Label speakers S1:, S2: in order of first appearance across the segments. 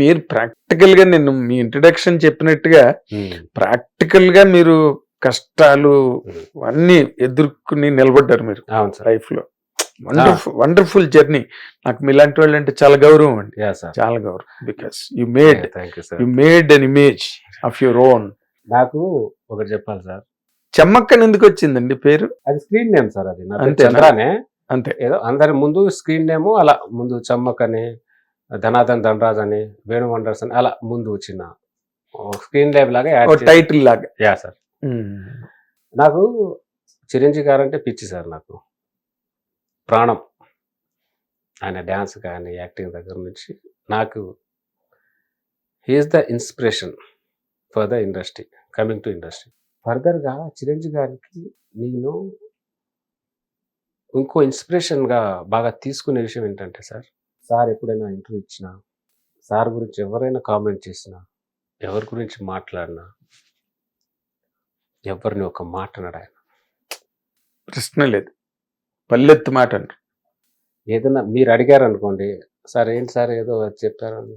S1: మీరు ప్రాక్టికల్గా నేను మీ ఇంట్రడక్షన్ చెప్పినట్టుగా ప్రాక్టికల్గా మీరు కష్టాలు అన్ని ఎదుర్కొని నిలబడ్డారు మీరు
S2: అవును సార్.
S1: లైఫ్లో. వండర్ఫుల్ వండర్ఫుల్ జర్నీ నాకు మీలాంటి వాళ్ళు అంటే చాలా గౌరవం అండి.
S2: యా సార్
S1: చాలా గౌరవం. Because you made
S2: you
S1: made an image of your own
S2: నాకు ఒకటి చెప్పాలి సార్
S1: చెమ్మక్కని ఎందుకు వచ్చిందండి పేరు?
S2: అది స్క్రీన్ నేమ్ సార్ అది? చంద్రానే.
S1: అంతే.
S2: ఏదో అందరి ముందు స్క్రీన్ నేమ్ అలా ముందు చమ్మక్ అని ధనాథన్ ధనరాజ్ అని వేణు వండర్స్ అని అలా ముందు వచ్చిన స్క్రీన్ నేమ్ లాగా
S1: టైటిల్ లాగా.
S2: Yeah sir. నాకు చిరంజీవి గారు అంటే పిచ్చి సార్ నాకు. ప్రాణం. ఆయన డ్యాన్స్ కానీ యాక్టింగ్ దగ్గర నుంచి నాకు he's the inspiration for the industry coming to industry ఫర్దర్గా చిరంజీవి గారికి నేను ఇంకో ఇన్స్పిరేషన్గా బాగా తీసుకునే విషయం ఏంటంటే సార్ సార్ ఎప్పుడైనా ఇంటర్వ్యూ ఇచ్చినా సార్ గురించి ఎవరైనా కామెంట్ చేసినా ఎవరి గురించి మాట్లాడినా ఎవరిని ఒక మాట అన్నాడు ఆయన.
S1: ప్రశ్న లేదు. పల్లెత్తు మాట అంటారు
S2: ఏదైనా మీరు అడిగారు అనుకోండి సార్ ఏంటి సార్ ఏదో చెప్పారు అన్న.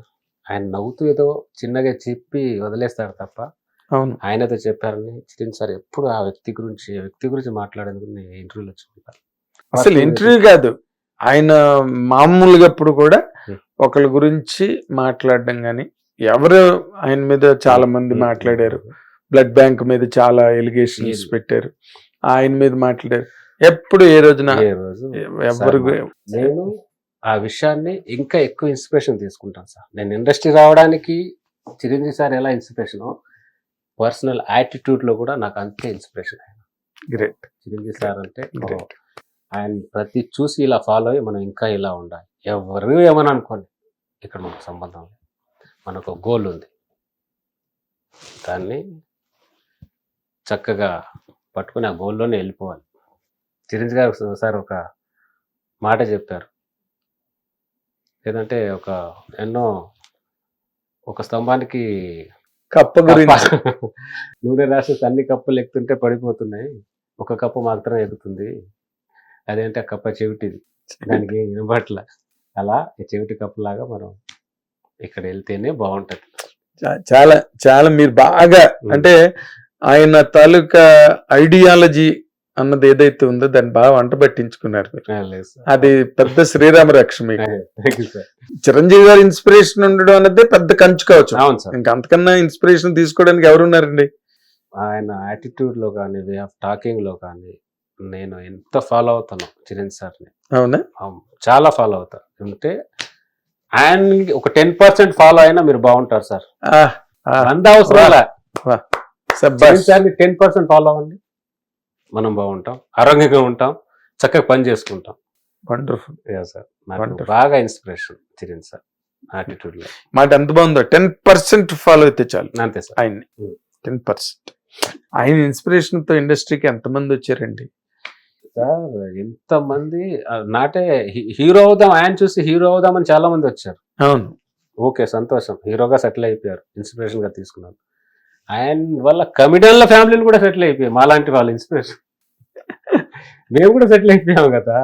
S2: ఆయన నవ్వుతూ ఏదో చిన్నగా చెప్పి వదిలేస్తాడు తప్ప
S1: అవును.
S2: ఆయనతో చెప్పారని చిరంజీవి సార్ ఎప్పుడు ఆ వ్యక్తి గురించి వ్యక్తి గురించి మాట్లాడేందుకు నేను ఇంటర్వ్యూలో చూడాలి
S1: అసలు ఇంటర్వ్యూ కాదు. ఆయన మామూలుగా అప్పుడు కూడా
S2: Hmm.
S1: ఒకళ్ళ గురించి మాట్లాడడం కానీ ఎవరు ఆయన మీద చాలా మంది మాట్లాడారు. బ్లడ్ బ్యాంక్ మీద చాలా ఎలిగేషన్స్
S2: లేదు.
S1: పెట్టారు. ఆయన మీద మాట్లాడారు. ఎప్పుడు ఏ రోజున ఎవరు
S2: నేను ఆ విషయాన్ని ఇంకా ఎక్కువ ఇన్స్పిరేషన్ తీసుకుంటాను సార్. నేను ఇండస్ట్రీ రావడానికి చిరంజీవి సార్ ఎలా ఇన్స్పిరేషన్ పర్సనల్ యాటిట్యూడ్లో కూడా నాకు అంతే ఇన్స్పిరేషన్
S1: గ్రేట్.
S2: చిరంజీవి సార్ అంటే ఆయన ప్రతి చూసి ఇలా ఫాలో అయ్యి మనం ఇంకా ఇలా ఉండాలి. ఎవరు ఏమని అనుకోండి ఇక్కడ మనకు సంబంధం లేదు. మనకు గోల్ ఉంది. దాన్ని చక్కగా పట్టుకుని ఆ గోల్లోనే వెళ్ళిపోవాలి. చిరంజీవి గారు సార్ ఒక మాట చెప్పారు. ఏదంటే ఒక ఎన్నో ఒక స్తంభానికి
S1: కప్ప గురించి.
S2: నూనె రాసి అన్ని కప్పులు ఎక్కుతుంటే పడిపోతున్నాయి. ఒక కప్పు మాత్రం ఎక్కుతుంది అదేంటే కప్ప చెవిటిది? దానికి వినబట్ల అలా ఈ చెవిటి కప్పు లాగా మనం ఇక్కడ వెళ్తేనే బాగుంటది.
S1: చాలా చాలా మీరు బాగా అంటే ఆయన తాలూకా ఐడియాలజీ అన్నది ఏదైతే ఉందో దాన్ని బాగా వంట పట్టించుకున్నారు. అది పెద్ద శ్రీరామ రక్ష మీకు.
S2: Thank you, sir.
S1: చిరంజీవి గారి ఇన్స్పిరేషన్ ఉండడం అనేది పెద్ద కంచు కావచ్చు.
S2: అవును సార్.
S1: ఇంకా అంతకన్నా ఇన్స్పిరేషన్ తీసుకోవడానికి ఎవరున్నారండి?
S2: ఆయన యాటిట్యూడ్లో కానీ వే ఆఫ్ టాకింగ్లో కానీ నేను ఎంత ఫాలో అవుతాను చిరంజీవి సార్ని.
S1: అవునా?
S2: చాలా ఫాలో అవుతా. అంటే ఆయన ఒక టెన్ పర్సెంట్ ఫాలో అయినా మీరు బాగుంటారు సార్. అంత అవసరాల
S1: శబ్బాష్.
S2: టెన్ పర్సెంట్ ఫాలో అవ్వండి. మనం బాగుంటాం ఆరోగ్యంగా ఉంటాం చక్కగా పని చేసుకుంటాం.
S1: వండర్ఫుల్.
S2: సార్ నాకు. బాగా ఇన్స్పిరేషన్ చిరంజీవి సార్ యాటిట్యూడ్లో.
S1: మాట ఎంత బాగుందో టెన్ పర్సెంట్ ఫాలో అయితే చాలు.
S2: అంతే సార్.
S1: ఆయన్ని. Ten percent. ఆయన ఇన్స్పిరేషన్తో ఇండస్ట్రీకి ఎంతమంది వచ్చారండి?
S2: సార్ ఎంతమంది నాటే హీరో అవుదాం ఆయన చూసి హీరో అవుదామని చాలా మంది వచ్చారు.
S1: అవును.
S2: ఓకే సంతోషం. హీరోగా సెటిల్ అయిపోయారు ఇన్స్పిరేషన్గా తీసుకున్నారు. ఆయన వల్ల కమిడియన్ల ఫ్యామిలీలు కూడా సెటిల్ అయిపోయాయి మాలాంటి వాళ్ళు ఇన్స్పిరేషన్ మేము కూడా సెటిల్ అయిపోయాం కదా.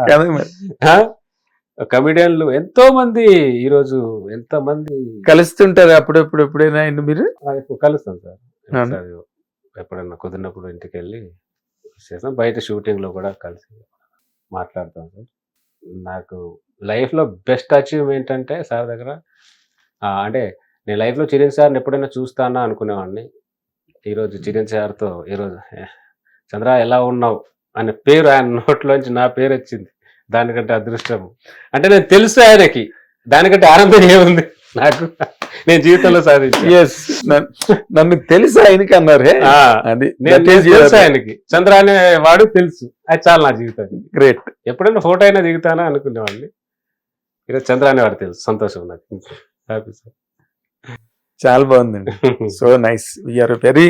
S2: కమిడియన్లు ఎంతో మంది ఈరోజు ఎంత మంది
S1: కలుస్తుంటారు అప్పుడప్పుడు ఎప్పుడైనా మీరు?
S2: కలుస్తాం సార్. ఎప్పుడన్నా కుదిరినప్పుడు ఇంటికి వెళ్ళి చేస్తాం. బయట షూటింగ్లో కూడా కలిసి మాట్లాడతాం సార్. నాకు లైఫ్లో బెస్ట్ అచీవ్మెంట్ అంటే సార్ దగ్గర అంటే నేను లైఫ్లో చిరణ్ సార్ని ఎప్పుడైనా చూస్తానా అనుకునేవాడిని. ఈరోజు చిరణ్ సార్తో ఈరోజు చంద్ర ఎలా ఉన్నావు? అనే పేరు ఆయన నోట్లోంచి నా పేరు వచ్చింది. దానికంటే అదృష్టం. అంటే నేను తెలుసు ఆయనకి. దానికంటే ఆనందం ఏముంది? నాకు నేను జీవితంలో సాధించాను
S1: ఎస్ నన్ను తెలుసు ఆయనకి అన్నారే. అది
S2: నేను తెలుసు ఆయనకి. చంద్ర అనే వాడు తెలుసు. అది చాలు నా జీవితానికి.
S1: గ్రేట్
S2: ఎప్పుడైనా ఫోటో అయినా దిగుతానా అనుకునేవాడిని. ఈరోజు చంద్ర అనేవాడు తెలుసు. సంతోషం నాకు. హ్యాపీ సార్
S1: చాలా బాగుందండి. So nice are very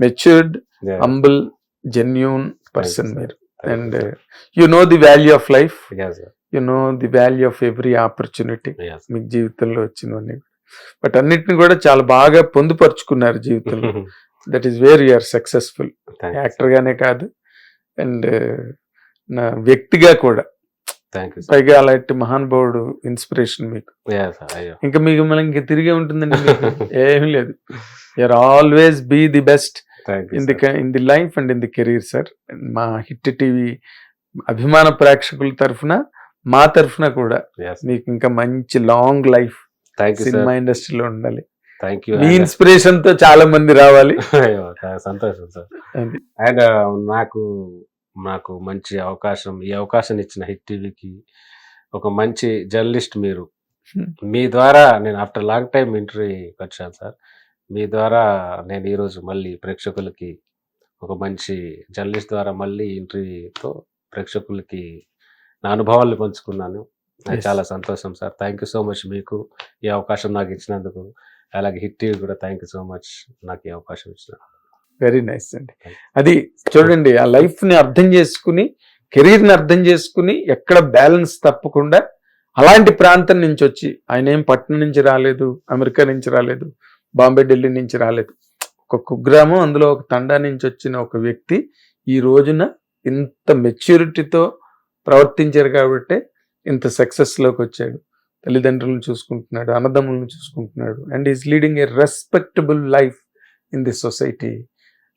S1: matured humble genuine person మీరు. And you know the value of life you know the value of every opportunity మీకు జీవితంలో వచ్చినవన్నీ బట్ అన్నిటిని కూడా చాలా బాగా పొందుపరుచుకున్నారు జీవితంలో. That is where you're successful actor గానే కాదు. అండ్ నా వ్యక్తిగా కూడా. పైగా అలాంటి మహానుభావుడు ఇన్స్పిరేషన్ మీకు. ఇంకా మీకు మళ్ళీ ఇంక తిరిగే ఉంటుందండి. ఏమీ లేదు. You're always be the best in the in the life and in the career sir మా హిట్ టీవీ అభిమాన ప్రేక్షకుల తరఫున మా తరఫున కూడా మీకు ఇంకా మంచి లాంగ్ లైఫ్ సినిమా ఇండస్ట్రీలో ఉండాలి
S2: థ్యాంక్ యూ
S1: మీ ఇన్స్పిరేషన్తో చాలా మంది రావాలి
S2: సంతోషం సార్. అండ్ నాకు నాకు మంచి అవకాశం ఈ అవకాశం ఇచ్చిన హిట్ టీవీకి ఒక మంచి జర్నలిస్ట్ మీరు. మీ ద్వారా నేను ఆఫ్టర్ లాంగ్ టైం ఇంటర్వ్యూకి వచ్చాను సార్ మీ ద్వారా నేను ఈరోజు మళ్ళీ ప్రేక్షకులకి ఒక మంచి జర్నలిస్ట్ ద్వారా మళ్ళీ ఇంటర్వ్యూతో ప్రేక్షకులకి నా అనుభవాలు పంచుకున్నాను. చాలా సంతోషం sir. Thank you so much మీకు ఈ అవకాశం నాకు ఇచ్చినందుకు. అలాగే హిట్ టీవీ కూడా థ్యాంక్ యూ సో మచ్ నాకు ఈ అవకాశం ఇచ్చిన
S1: వెరీ నైస్ అండి. అది చూడండి ఆ లైఫ్ని అర్థం చేసుకుని కెరీర్ని అర్థం చేసుకుని ఎక్కడ బ్యాలెన్స్ తప్పకుండా అలాంటి ప్రాంతం నుంచి వచ్చి ఆయన ఏం పట్నం నుంచి రాలేదు అమెరికా నుంచి రాలేదు బాంబే ఢిల్లీ నుంచి రాలేదు. ఒక కుగ్రామం అందులో ఒక తండా నుంచి వచ్చిన ఒక వ్యక్తి ఈ రోజున ఇంత మెచ్యూరిటీతో ప్రవర్తించారు కాబట్టి ఇంత సక్సెస్లోకి వచ్చాడు. తల్లిదండ్రులను చూసుకుంటున్నాడు అన్నదమ్ములను చూసుకుంటున్నాడు. And is leading a respectable life in the society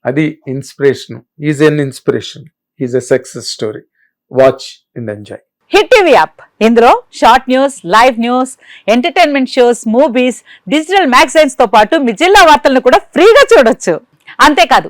S1: అది inspiration is an inspiration is a success story watch and enjoy
S3: hit TV app ఇందులో short news live news entertainment shows movies digital మ్యాగజైన్స్తో పాటు మీ జిల్లా వార్తలను కూడా ఫ్రీగా చూడొచ్చు. అంతేకాదు